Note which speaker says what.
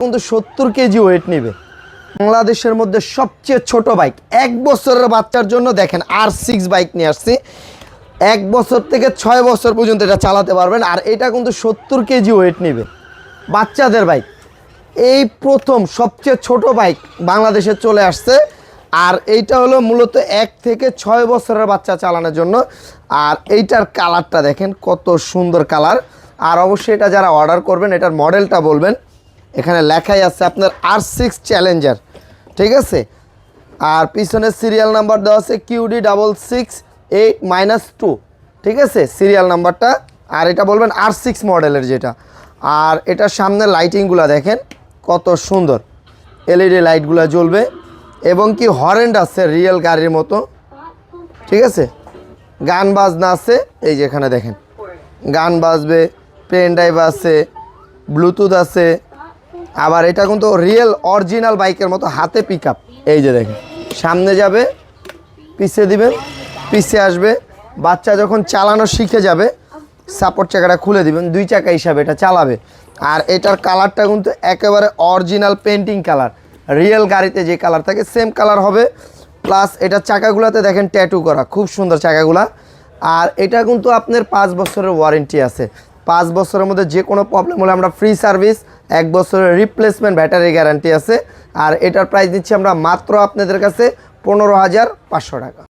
Speaker 1: কিন্তু সত্তর KG wait নেবে। বাংলাদেশের মধ্যে সবচেয়ে ছোট বাইক এক বছরের বাচ্চার জন্য দেখেন আর সিক্স বাইক নিয়ে আসছি। এক বছর থেকে ছয় বছর পর্যন্ত এটা চালাতে পারবেন, আর এটা কিন্তু সত্তর কেজি ওয়েট নেবে। বাচ্চাদের বাইক এই প্রথম সবচেয়ে ছোট বাইক বাংলাদেশে চলে আসছে, আর এইটা হলো মূলত এক থেকে ছয় বছরের বাচ্চা চালানোর জন্য। আর এইটার কালারটা দেখেন, কত সুন্দর কালার আর অবশ্যই এটা যারা অর্ডার করবেন, এটার মডেলটা বলবেন। এখানে লেখাই আছে আপনার আর সিক্স চ্যালেঞ্জার ঠিক আছে? আর পিছনের সিরিয়াল নাম্বার দেওয়া আছে Q D double six eight minus two ঠিক আছে? সিরিয়াল নাম্বারটা আর এটা বলবেন আর সিক্স মডেলের যেটা। আর এটার সামনে লাইটিংগুলো দেখেন, কত সুন্দর। এলইডি লাইটগুলো জ্বলবে, এবং কি হরেন্ড আছে রিয়েল গাড়ির মতো, ঠিক আছে? গান বাজনা আছে, এই যে এখানে দেখেন। গান বাজবে পেন ড্রাইভ আছে ব্লুটুথ আছে আবার এটা কিন্তু রিয়েল অরিজিনাল বাইকের মতো হাতে পিক এই যে দেখেন, সামনে যাবে, পিছিয়ে দিবেন পিছিয়ে আসবে। বাচ্চা যখন চালানো শিখে যাবে সাপোর্ট চাকাটা খুলে দিবেন, দুই চাকা হিসাবে এটা চালাবে। আর এটার কালারটা কিন্তু একেবারে অরিজিনাল পেন্টিং কালার রিয়েল গাড়িতে যে কালার থাকে সেম কালার হবে। প্লাস এটা চাকাগুলাতে দেখেন ট্যাটু করা, খুব সুন্দর চাকাগুলা। আর এটা কিন্তু আপনার পাঁচ বছরের ওয়ারেন্টি আছে। পাঁচ বছরের মধ্যে যে কোনো প্রবলেম হলে আমরা ফ্রি সার্ভিস এক বছরের রিপ্লেসমেন্ট ব্যাটারি গ্যারান্টি আছে। আর এটার প্রাইস দিচ্ছি আমরা মাত্র আপনাদের কাছে পনেরো হাজার পাঁচশো টাকা।